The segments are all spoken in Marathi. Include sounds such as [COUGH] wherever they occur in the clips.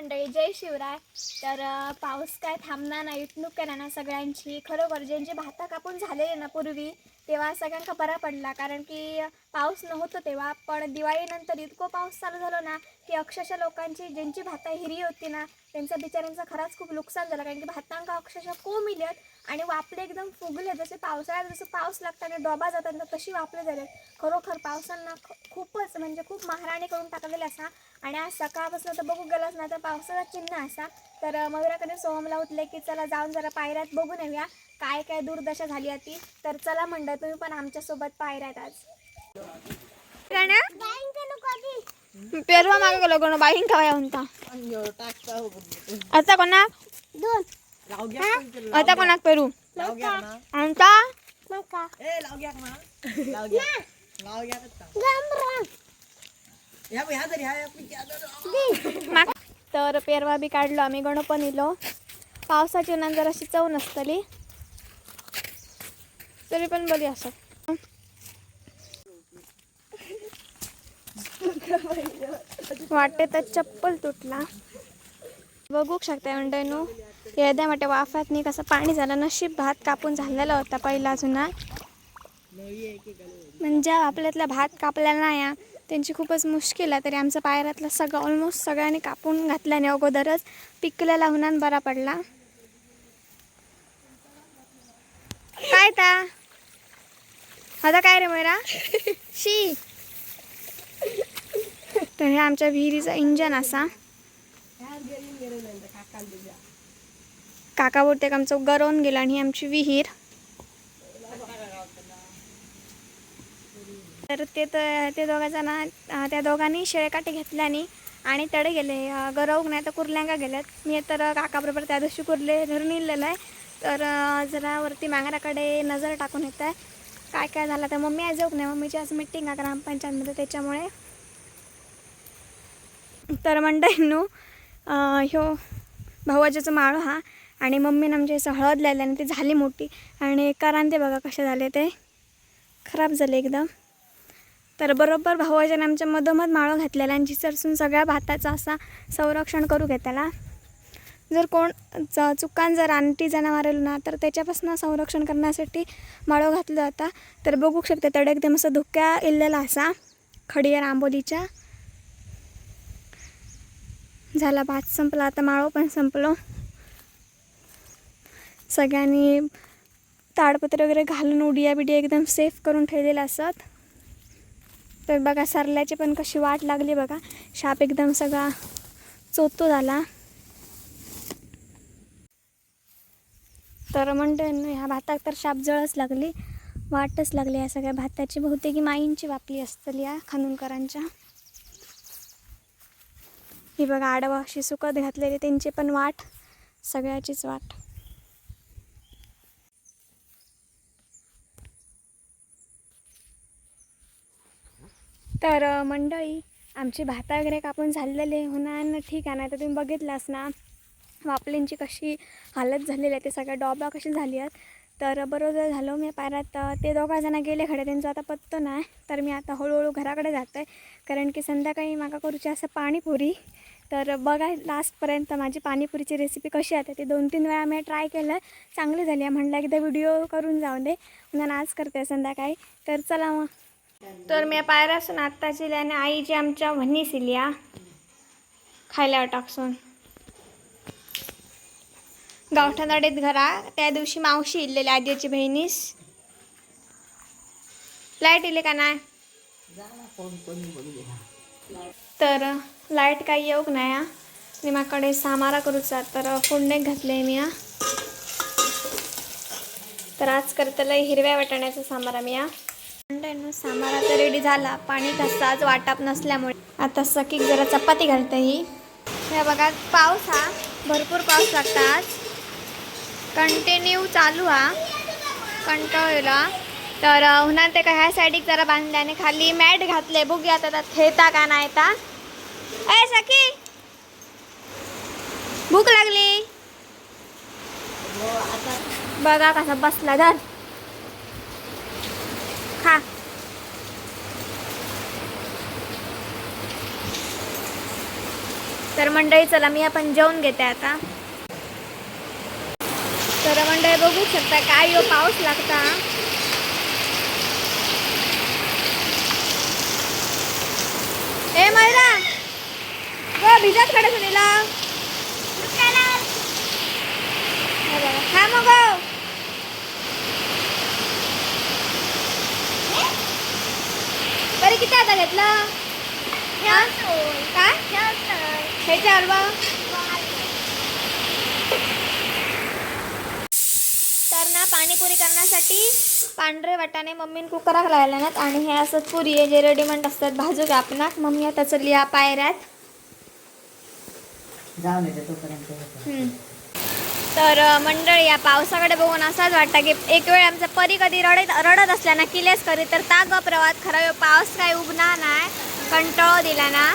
मंडळी जय शिवराय. तर पाऊस काय थांबणार नाही इटणूक करा ना सगळ्यांची. खरोखर ज्यांची भाता कापून झालेली ना पूर्वी तेव्हा सगळ्यांका बरा पडला. कारण की पाऊस नव्हतं तेव्हा पण दिवाळीनंतर इतकं पाऊस चालू झालो ना की अक्षरशः लोकांची ज्यांची भाता हिरी होती ना त्यांचा बिचाऱ्यांचा खराच खूप नुकसान झालं. कारण की भातांका अक्षरशः कोंब आणि वापले एकदम फुगले. जसे पावसाळ्यात जसं पाऊस लागतात आणि डोबा जातात ना तशी वापले झाले खरोखर पावसांना ख- खूपच म्हणजे खूप महाराणी करून टाकलेले असा. आणि आज सकाळपासून तर बघू गेलाच ना तर पावसाचा चिन्ह असा. तर मयुराकडे सोहमला उठले की चला जाऊन जरा पायऱ्यात बघून येऊया. काय काय दुर्दशा झाली आहे ती तर चला म्हणलं तुम्ही पण आमच्यासोबत पायऱ्यात आज. पेरवा मागे गेलो कोण बाईन खावाया म्हणता. आता कोणाक? दोन. आता कोणाक पेरू? आमचा तर पेरवा बी काढलो आम्ही गणपण इलो पावसाची उन्हान जराशी चव नसतली. तरी पण बरी असं वाटते तर चप्पल तुटला. बघू शकता मंडळीनो येद्या वाटे वाफात नाही कसं पाणी झालं नशीब भात कापून झालेला होता पहिला जुना. म्हणजे आपल्यातला भात कापलेला नाही त्यांची खूपच मुश्किल आहे तरी आमचं पायऱ्यातलं सगळं ऑलमोस्ट सगळ्यांनी कापून घातल्याने अगोदरच पिकलेला हुनान बरा पडला. काय ता? आता काय रे मैरा शी. तर हे आमच्या विहिरीचं इंजन असा. काका बोलते का आमचं गरवून गेलं आणि ही आमची विहीर. तर ते तर ते दोघा जण त्या दोघांनी शेळकाटे घेतल्याने आणि तडे गेले. गरवूक नाही तर कुर्ल्यांका गेल्यात. मी तर काकाबरोबर त्या दिवशी कुर्ले धरून नेलेलं आहे. तर जरा वरती मांगराकडे नजर टाकून येत आहे. काय काय झालं तर मम्मी आज येऊक नाही. मम्मीची आज मिटिंग आहे ग्रामपंचायतमध्ये त्याच्यामुळे. तर मंडळींनू ह्यो भावाजीचं माळ हा. आणि मम्मीनं म्हणजे असं हळद लायला आणि ती झाली मोठी. आणि करांते बघा कसे झाले ते. खराब झाले एकदम. तर बरोबर भावाच्याने आमच्या मधोमध माळो घातलेला आणि जिसरसून सगळ्या भाताचा असा संरक्षण करू घेतला जर कोण च चुकान जर आणटी जनावर ना तर त्याच्यापासून संरक्षण करण्यासाठी माळो घातलं जाता. तर बघू शकते तडे एकदम असं धुक्या इल्लेला असा खडिया आंबोलीच्या झाला भात संपला आता माळो पण संपलो. सगळ्यांनी ताडपत्र वगैरे घालून उडिया बिडिया एकदम सेफ करून ठेवलेलं असत. तर बघा सरल्याची पण कशी वाट लागली बघा. शाप एकदम सगळा चोतो झाला. तर म्हणते ह्या भाताक तर शाप जळच लागली वाटच लागली या सगळ्या भाताची. बहुतेक माईंची वापली असतली या खानूनकरांच्या. ही बघा आडवा अशी सुकत घातलेली त्यांची पण वाट सगळ्याचीच वाट. तर मंडळी आमची भाता वगैरे कापून झालेले होणार ठीक आहे ना तर तुम्ही बघितलास ना. वापलेंची कशी हालत झालेली आहे ते सगळ्या डॉबा कशी झाली आहेत तर बरोबर झालो मी पायऱ्यात. ते दोघंजण गेले खडे त्यांचा आता पत्तो नाही तर मी आता हळूहळू घराकडे जात आहे कारण की संध्याकाळी मागा करूची असं पाणीपुरी. तर बघा लास्टपर्यंत माझी पाणीपुरीची रेसिपी कशी आहे ती दोन तीन वेळा मी ट्राय केलं चांगली झाली आहे म्हणलं एकदा व्हिडिओ करून जाऊ दे म्हणून आज करते संध्याकाळी. तर चला मग. तर मी पायऱ्यासून आत्ताची शिली आणि आईची आमच्या भन्नी सिलिया खायला टाकसून. गावठादाडीत घरा. त्या दिवशी मावशी इल्लेली आजीची बहिणीस. लाइट इले का नाही? तर लाइट काही येऊक नाही? हा. आणि माकडे सामारा करूचा. तर फोडणे घातले मी या तर आज करतलं हिरव्या वाटाण्याचा सामारा मी सामारा तर रेडी झाला. पाणी कसं आज वाटाप नसल्यामुळे. आता सकीक जरा चपाती घालते ही. हे बघा पाऊस हा. भरपूर पाऊस लागता आज. कंटिन्यू चालू हा. कंटाळला तर होणार ते का ह्या साईडिक जरा बांधले आणि खाली मॅट घातले. बघूया आता त्यात खेळता का नाही येता अय सखी! भूक लागली. बघा कसा बसला धर. खा. तर मंडळी चला मी आपण जेवून घेते आता. तर मंडळी बघू शकता. काय यो पाऊस लागता. ए मैरा. ग भिजत कडे सुनीला हा मग तरी किती आता घेतलं? काय? हे चार बा तर ना पाणीपुरी करण्यासाठी पांढरे वाटाणे मम्मीने कुकरात लावले नात आणि हे असं पुरी आहे जे रेडीमेड असतात. भाजू आपणाक मम्मी आता चलली या पायऱ्यात. तर मंडळी या पावसाकडे बघून असाच वाटतं की एक वेळ आमचा परी कधी रडत रडत असला ना किलेच करी तर ता ग प्रवात खरा पाऊस काय उगना नाही. कंटाळो दिला ना.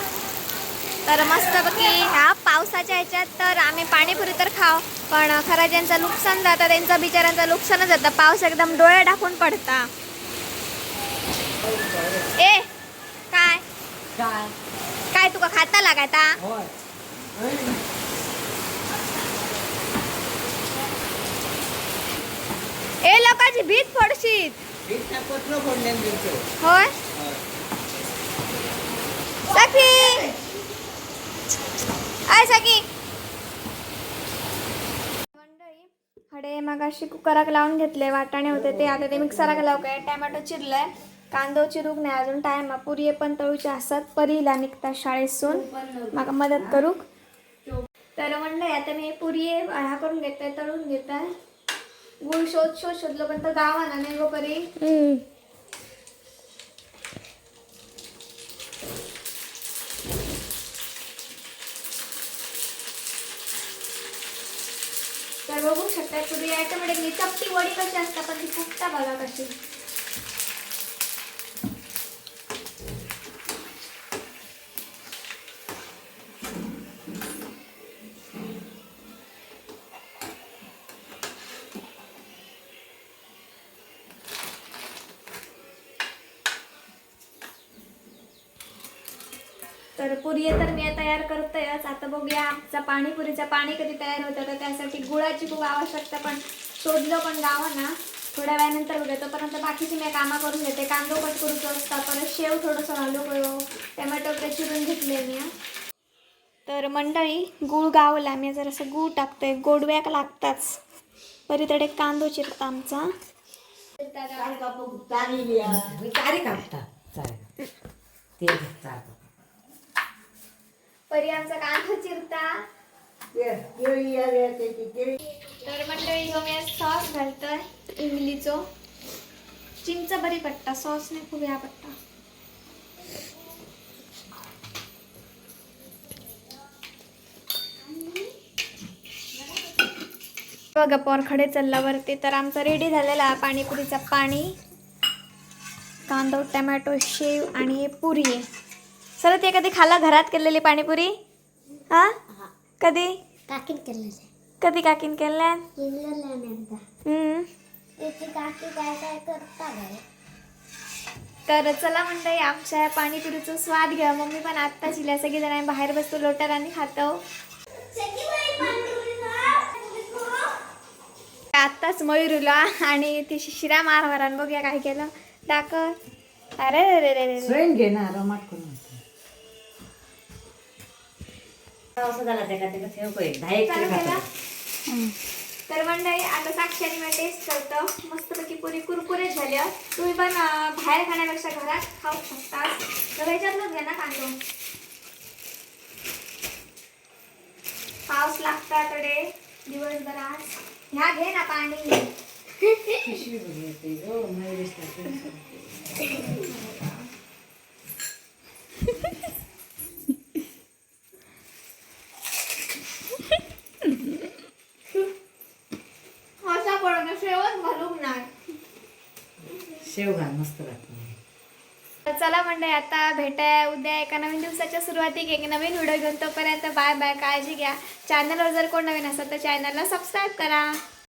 तर मस्तपैकी ह्या पावसाच्या ह्याच्यात तर आम्ही पाणीपुरी तर खाव पण खरं ज्यांचं नुकसान जातं त्यांचं बिचाऱ्यांचं नुकसानच जातं. पाऊस एकदम डोळे टाकून पडता. ए काय? काय? तुका खाता लागायता होय. ए लोकांची भीत दिलतो. होय सखी आय सखी मंडळी हडे मगाशी कुकराक लावून घेतले वाटाणे होते ते. आता ते मिक्सराक लाव काय? टॅमॅटो चिरलाय. कांदो चिरूक नाही अजून टाइम पुरी पण तळूचे असतात परीला निघतात शाळेसून माका मदत करूक. तर म्हणलंय आता मी पुरी ह्या करून घेतोय तळून घेताय. गुळ शोध शोध शोधलो पण तर गावा ना नाही गो परी बघू शकता. तुम्ही ऑटोमॅटिकली चपटी वडी कशी असतात पण ती फुटता बघा कशी. तर पुरी तर मी तयार करतोयच. आता बघूया आमचा पाणीपुरीचा पाणी कधी तयार होतं तर त्यासाठी गुळाची खूप आवश्यकता पण शोधलं पण गावं ना थोड्या वेळानंतर बघूया. तोपर्यंत बाकीची मी कामं करून घेते. कांदो कट करूचो असता परत शेव थोडंसं घालू करू टमॅटो वगैरे चिरून घेतले मी तर मंडळी गुळ गावला. मी जरासं गुळ टाकतोय. गोडव्याक लागताच. परीतडे कांदो चिरता आमचा. चारी कापता ते परी आमचा कांदो चिरता? ये, या. तर मंडळी ह्यो मी सॉस घालतोय इमलीचो. चिंच बरी पडटा सॉसने खूप ह्या पडटा बघा पोरखडे चालल्यावरती तर आमचा रेडी झालेला पाणीपुरीचा पाणी कांदा टमॅटो शेव आणि हे पुरी. आहे सर ते कधी खाल्ला घरात केलेली पाणीपुरी? हा? कधी? काकीन केलेलं. कधी काकीन केल्या? केलेलं आहे एकदा. हम्म. त्याची काकी काय काय करता काय तर चला मंडळी आमच्या या पाणीपुरीचा स्वाद घ्या. मम्मी पण आत्ता चिल्या सगळी जण आम्ही बाहेर बसतो लोटर आणि खातो. आत्ताच मयुरूला आणि ती शिरा मारवारान. बघूया काय केलं. दाखव. अरे रे रे रे रे स्वयं घे ना असं झालं ते का ते ठेव को एक दहा एक चालू तरी केला? खातो. तर मंडळी आता साक्षाने मी टेस्ट करतो मस्तपैकी पुरी कुरकुरीत झाली आहे. तुम्ही पण अं, बाहेर खाण्यापेक्षा घरात खाऊ शकता तर ह्याच्यातलंच घ्या ना कांदो पाऊस लागता कडे दिवसभर आज ह्या घे ना पाणी पिशवी बघ येते. [LAUGHS] असा पडतो शेवच घालूक नाही शेव घाल मस्त लागते चला मंडळी आता भेटाय उद्या एका नवीन दिवसाच्या सुरुवातीक एक नवीन व्हिडिओ घेऊन. तोपर्यंत बाय बाय काळजी घ्या. चॅनलवर जर कोण नवीन असेल तर चॅनलला सबस्क्राईब करा.